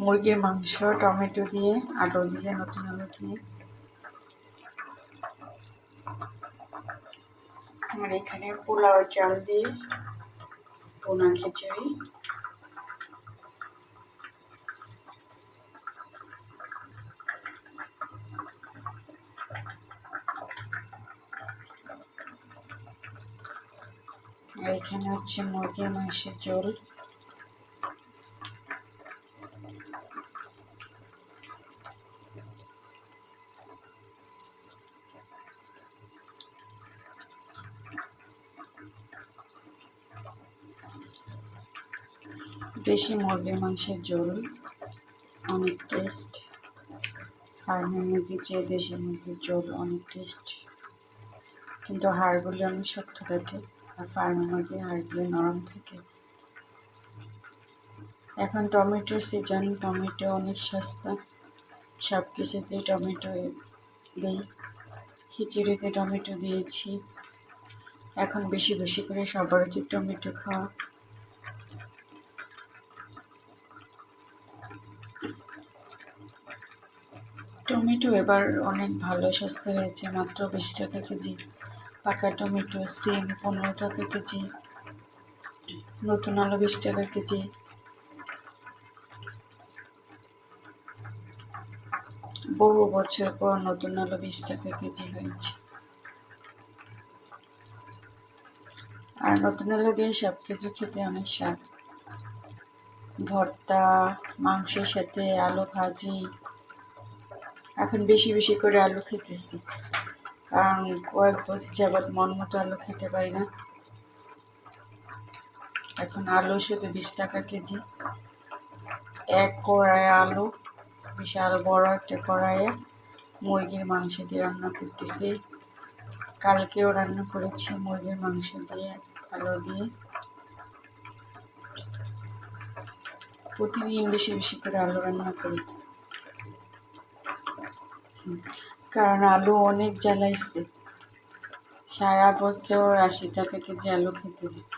মুরগির মাংস, টমেটো দিয়ে, আলু দিয়ে, নতুন আলু দিয়ে। আর এখানে পোলাও চাল দিয়ে, পোনা খিচুড়ি। আর এখানে হচ্ছে মুরগির মাংসের ঝোল। দেশি মুরগির মাংসের ঝোল অনেক টেস্ট ফার্মের মুরগির চেয়ে দেশি মুরগির ঝোল অনেক টেস্ট কিন্তু হাড়গুলি অনেক শক্ত থাকে আর ফার্মের মুরগির হাড়গুলি নরম থাকে। এখন টমেটোর সিজন টমেটো অনেক সস্তা। সব কিছুতেই টমেটো দিই। খিচুড়িতে টমেটো দিয়েছি। এখন বেশি বেশি করে সবার উচিত টমেটো খাওয়া। টমেটো এবার অনেক ভালো, সস্তা হয়েছে, মাত্র বিশ টাকা কেজি। পাকা টমেটো, সিম, পনেরো টাকা কেজি। নতুন আলু বিশ টাকা কেজি। বহু বছর পর নতুন আলু বিশ টাকা কেজি হয়েছে। আর নতুন আলু দিয়ে সব কিছু খেতে অনেক স্বাদ। ভর্তা, মাংসের সাথে আলু ভাজি এখন বেশি বেশি করে আলু খেতেছি। কারণ কয়েক বছর যাবৎ মন মতো আলু খেতে পারি না। এখন আলু শুধু বিশ টাকা কেজি। এক কড়াই আলু, বিশাল বড় একটা কড়াইয়ে মুরগির মাংস দিয়ে রান্না করতেছি। কালকেও রান্না করেছি মুরগির মাংস দিয়ে, আলু দিয়ে। প্রতিদিন বেশি বেশি করে আলু রান্না করি। কারণ আলু অনেক জ্বালাইছে। সারা বছর আশি টাকা কেজি আলু খেতে দিছে